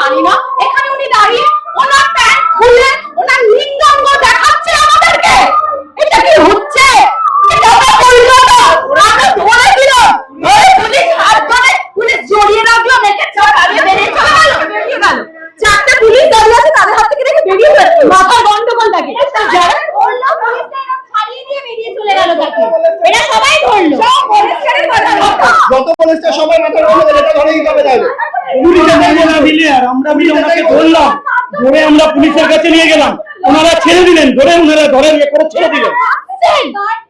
দাঁড়িয়ে ওনার প্যান্ট খুলে ওনার লিঙ্গাঙ্গ দেখাচ্ছে আমাদেরকে। এটা কি হচ্ছে? এটা কলকাতা আমরা ধরে দিল। ধরে পুলিশ হাত ধরে পুলিশ জড়িয়ে রাখল দেখে চল আগে বেরিয়ে চলে গেল। বেরিয়ে গেল। চারটে পুলিশ দাঁড়িয়ে আছে তাদের হাত থেকে রেখে বেরিয়ে গেল। মাথার গন্ডগোল লাগে যারা ধরলো পুলিশটা ছাড়িয়ে দিয়ে বেরিয়ে চলে গেল তাকে। এটা সবাই ধরলো। সব পুলিশের কথা যত বলেছে সবাই মাথা রোলে এটা ধরে দিতে হবে তাহলে। পুলিশে দাঁড়িয়ে না মিলে আর আমরা মিলে ওনাকে ধরলাম ধরে আমরা পুলিশের কাছে নিয়ে গেলাম। ওনারা ছেড়ে দিলেন ধরে ওনারা ধরে ইয়ে করে ছেড়ে দিলেন।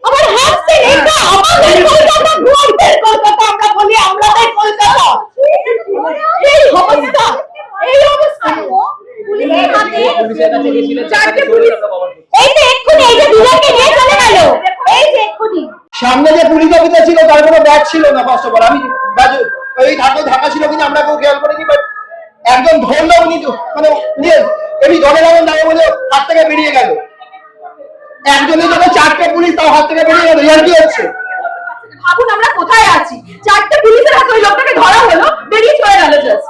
আমার হাসছেন এটা আমাদের কলকাতা গর্বের কলকাতা আমরা বলি আমাদের কলকাতা। এই অবস্থা এই অবস্থা। পুলিশের হাতে চারটে পুলিশ এই যে এক্ষুনি এই যে দুজনকে নিয়ে চলে গেল। এই যে এক্ষুনি। সামনে যে পুলিশ অফিসার ছিল তার কোনো ব্যাগ ছিল না ফার্স্ট অফ অল আমি ওই ঢাকা ঢাকা ছিল কিনা আমরা কেউ খেয়াল করিনি বাট একজন ধরলো উনি মানে উনি এমনি ধরে গেলেন না বলে হাত থেকে বেরিয়ে গেল। একজনের জন্য চারটে পুলিশ তার হাত থেকে বেরিয়ে গেল ইয়ার কি হচ্ছে? ভাবুন আমরা কোথায় আছি? চারটে পুলিশের হাতে ওই লোকটাকে ধরা হলো, বেরিয়ে চলে গেল জাস্ট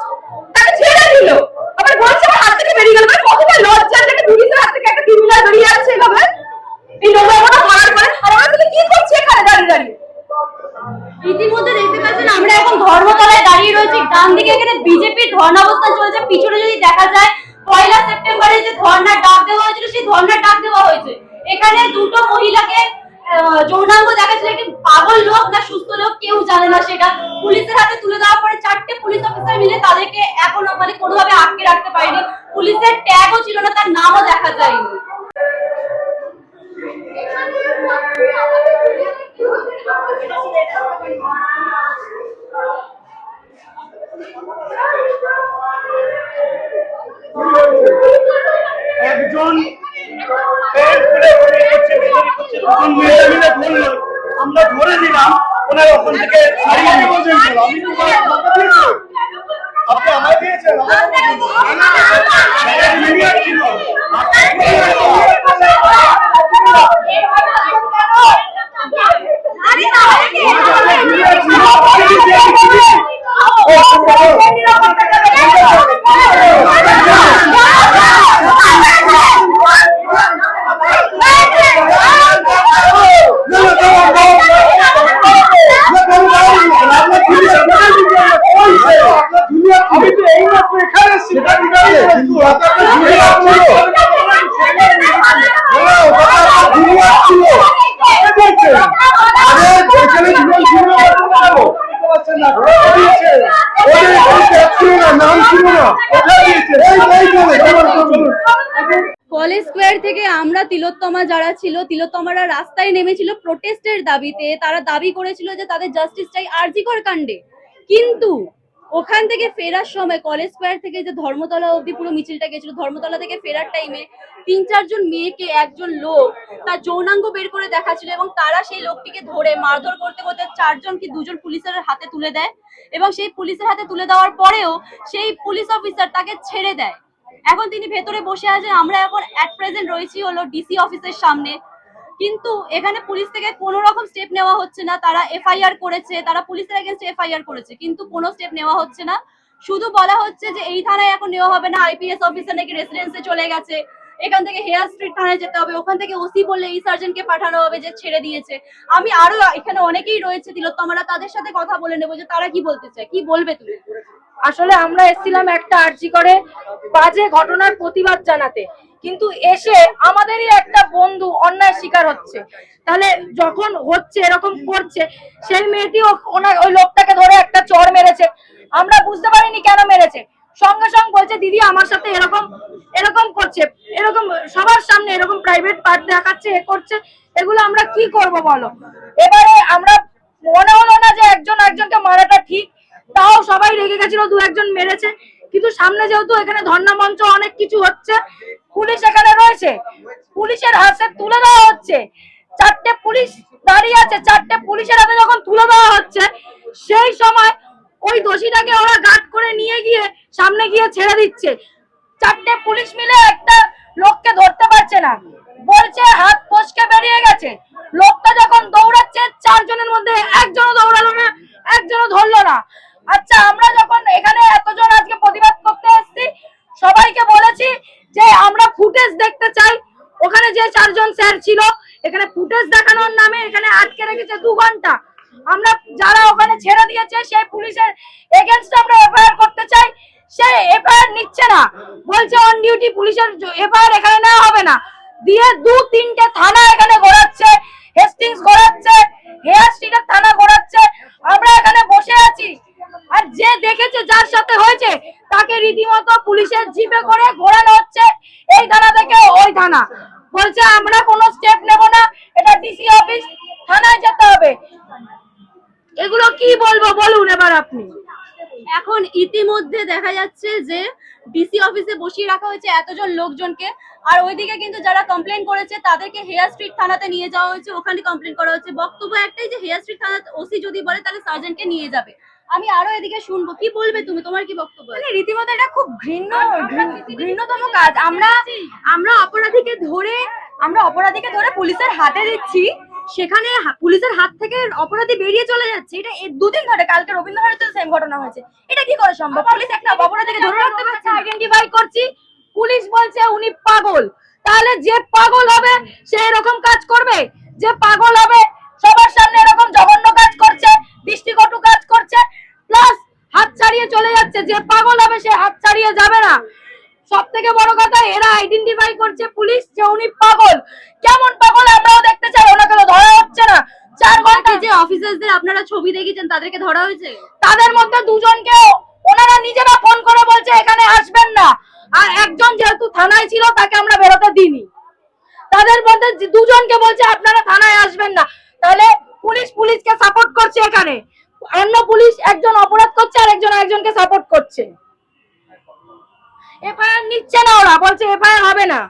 তাকে ছেড়ে দিল। আবার বলছে আমার হাত থেকে বেরিয়ে গেল মানে কতটা লজ্জা যে পুলিশের হাত থেকে একটা ক্রিমিনাল বেরিয়ে যাচ্ছে এভাবে। এই লোক আমরা ধরার পরে, আর মহিলাকে যৌনাঙ্গ দেখাচ্ছিল একটি পাগল লোক না সুস্থ লোক কেউ জানে না সেটা। পুলিশের হাতে তুলে দেওয়ার পরে চারটে পুলিশ অফিসার মিলে তাদেরকে এখনও মানে কোনোভাবে আটকে রাখতে পারেনি। পুলিশের ট্যাগও ছিল না, তার নামও দেখা যায়নি। আমরা ধরে নিলাম ওনারা ওখান থেকে আপনি আমায় দিয়েছেন জুনিয়র ছিল আরে তাহলে কি আমি তো এই মাত্র এখানে সেটা ঠিক আছে কিন্তু ওটা তো জুনিয়র ছিল হ্যাঁ, ওটা তো আপনার জুনিয়র ছিল আপনি বলছেন আরে এখানে জুনিয়র ছিল না কেন? বুঝতে পারছেন না? কোথায় দিয়েছে? ওদের এখানে ট্যাগ ছিল না, নাম ছিল না। কোথায় দিয়েছে? এই, এই চলে, চলুন, চলুন। কলেজ স্কোয়ার থেকে আমরা তিলোত্তমা যারা ছিল তিলোত্তমারা রাস্তায় নেমেছিল প্রোটেস্টের দাবিতে তারা দাবি করেছিল যে তাদের জাস্টিস চাই আরজিকর কাণ্ডে কিন্তু ওখান থেকে ফেরার সময় কলেজ স্কোয়ার থেকে যে ধর্মতলা অব্দি পুরো মিছিলটা গেছিল ধর্মতলা থেকে ফেরার টাইমে তিন, চারজন মেয়েকে একজন লোক তার যৌনাঙ্গ বের করে দেখাচ্ছিল এবং তারা সেই লোকটিকে ধরে মারধর করতে করতে চারজন কি দুজন পুলিশের হাতে তুলে দেয় এবং সেই পুলিশের হাতে তুলে দেওয়ার পরেও সেই পুলিশ অফিসার তাকে ছেড়ে দেয়। এখন তিনি ভেতরে বসে আছেন, আমরা এখন অ্যাট প্রেজেন্ট রয়েছি হলো ডিসি অফিসের সামনে। কিন্তু এখানে পুলিশ থেকে কোনো রকম স্টেপ নেওয়া হচ্ছে না। তারা এফআইআর করেছে, তারা পুলিশের এগেনস্টে এফআইআর করেছে, কিন্তু কোনো স্টেপ নেওয়া হচ্ছে না। শুধু বলা হচ্ছে যে এই থানায় এখন নেওয়া হবে না আইপিএস অফিসার নাকি রেসিডেন্সে চলে গেছে। এখান থেকে হেয়ার স্ট্রিট থানায় যেতে হবে। ওখান থেকে ওসি বললে এই সার্জনকে পাঠানো হবে যে ছেড়ে দিয়েছে। আমি আরও এখানে অনেকেই রয়েছে তিলোত্তমারা, তাদের সাথে কথা বলে নেব যে তারা কি বলতে চায়, কি বলবে তুমি? আসলে আমরা এসেছিলাম একটা আর্জি করে বাজে ঘটনার প্রতিবাদ জানাতে। কিন্তু এসে আমাদেরই একটা বন্ধু অন্যায় শিকার হচ্ছে। তাহলে যখন হচ্ছে, এরকম করছে, সেই মেয়েটি ওনার ওই লোকটাকে ধরে একটা চর মেরেছে। আমরা বুঝতে পারিনি কেন মেরেছে। সঙ্গে সঙ্গে বলছে, দিদি, আমার সাথে এরকম এরকম করছে, এরকম, সবার সামনে এরকম প্রাইভেট পার্ট দেখাচ্ছে, এ করছে, এগুলো আমরা কি করব বলো? এবারে আমরা মনে হলো না যে একজন একজনকে মারাটা ঠিক, তাও সবাই রেগে গেছিল, দু একজন মেরেছে, কিন্তু সামনে যেহেতু এখানে ধর্ণা মঞ্চ অনেক কিছু হচ্ছে, পুলিশ এখানে রয়েছে, পুলিশের হাতে তুলে দেওয়া হচ্ছে, চারটে পুলিশ দাঁড়িয়ে আছে, চারটে পুলিশের হাতে যখন তুলে দেওয়া হচ্ছে, সেই সময় ওই দোষীটাকে ওরা গার্ড করে নিয়ে গিয়ে সামনে গিয়ে ছেড়ে দিচ্ছে। চারটে পুলিশ মিলে একটা লোককে ধরতে পারছে না। বলছে, হাত ফসকে বেরিয়ে গেছে। লোকটা যখন দৌড়াচ্ছে, চারজনের মধ্যে একজনও দৌড়ালো না, একজনও ধরলো না। আচ্ছা আমরা যখন এখানে এতজন আজকে প্রতিবাদ করতে এসেছি, সবাইকে বলেছি যে আমরা ফুটেজ দেখতে চাই। ওখানে যে চারজন স্যার ছিল, এখানে ফুটেজ দেখানোর নামে এখানে আটকে রেখেছে দু ঘণ্টা। আমরা যারা ওখানে ছেড়ে দিয়েছে, সেই পুলিশের এগেনস্ট আমরা এফআইআর করতে চাই। সে এফআইআর নিচ্ছে না। বলছে অন ডিউটি পুলিশের এফআইআর এখানে নেওয়া হবে না। দিয়ে দু তিনটে থানা এখানে ঘোরাচ্ছে হেস্টিংস ঘোরাচ্ছে হেয়ার স্ট্রিটের থানা ঘোরাচ্ছে আমরা এখানে বসে আছি। আর যে দেখেছে যার সাথে হয়েছে, তাকে রীতিমতো পুলিশের জিপে করে ঘোরানো হচ্ছে। এই থানা থেকে ওই থানা। বলছে, আমরা কোনো স্টেপ নেব না। এটা ডিসি অফিস থানায় যেতে হবে। এগুলো কি বলব বলুন এবার আপনি। এখন ইতিমধ্যে দেখা যাচ্ছে যে ডিসি অফিসে বসিয়ে রাখা হয়েছে এতজন লোকজনকে। আর ওইদিকে কিন্তু যারা কমপ্লেন করেছে তাদেরকে হেয়ার স্ট্রিট থানাতে নিয়ে যাওয়া হয়েছে। ওখানে কমপ্লেন করা হচ্ছে। বক্তব্য একটাই যে হেয়ার স্ট্রিট থানাতে ওসি যদি বলে তাহলে সার্জেন্টকে নিয়ে যাবে। আমি আরও এদিকে শুনব। কি বলবে তুমি? তোমার কি বক্তব্য? মানে রীতিমতো এটা খুব ঘৃণ্য ঘৃণ- ঘৃণ্যতম কাজ। আমরা আমরা অপরাধীকে ধরে আমরা অপরাধীকে ধরে পুলিশের হাতে দিচ্ছি। সেখানে পুলিশের হাত থেকে অপরাধী বেরিয়ে চলে যাচ্ছে। এটা দুদিন ধরে কালকে রবীন্দ্রনাথে সেম ঘটনা হয়েছে। এটা কি করে সম্ভব? পুলিশ একটা অপরাধীকে ধরে রাখতে পারছে আইডেন্টিফাই করছি। পুলিশ বলছে উনি পাগল। তাহলে যে পাগল হবে সে এরকম কাজ করবে? যে পাগল হবে সবার সামনে এরকম জঘন্য কাজ করছে দৃষ্টিকটু কাজ করছে প্লাস হাত ছাড়িয়ে চলে যাচ্ছে যে পাগল হবে সে হাত ছাড়িয়ে যাবে না সব থেকে বড় কথা এরা আইডেন্টিফাই করছে পুলিশ যে উনি পাগল কেমন পাগল আমরাও দেখতে চাই ওনাকে তো ধরা হচ্ছে না চার যে অফিসারদের আপনারা ছবি দেখেছেন তাদেরকে ধরা হয়েছে? তাদের মধ্যে দুজনকে ওনারা নিজেরা ফোন করে বলছে এখানে আসবেন না। আর একজন যেহেতু থানায় ছিল তাকে আমরা বেরোতে দিইনি। তাদের মধ্যে দুজনকে বলছে আপনারা থানায় আসবেন না। তাহলে পুলিশ পুলিশকে সাপোর্ট করছে এখানে। অন্য পুলিশ একজন অপরাধ করছে আর একজন একজনকে সাপোর্ট করছে। এফআইআর নিচ্ছে না ওরা বলছে এফআইআর হবে না।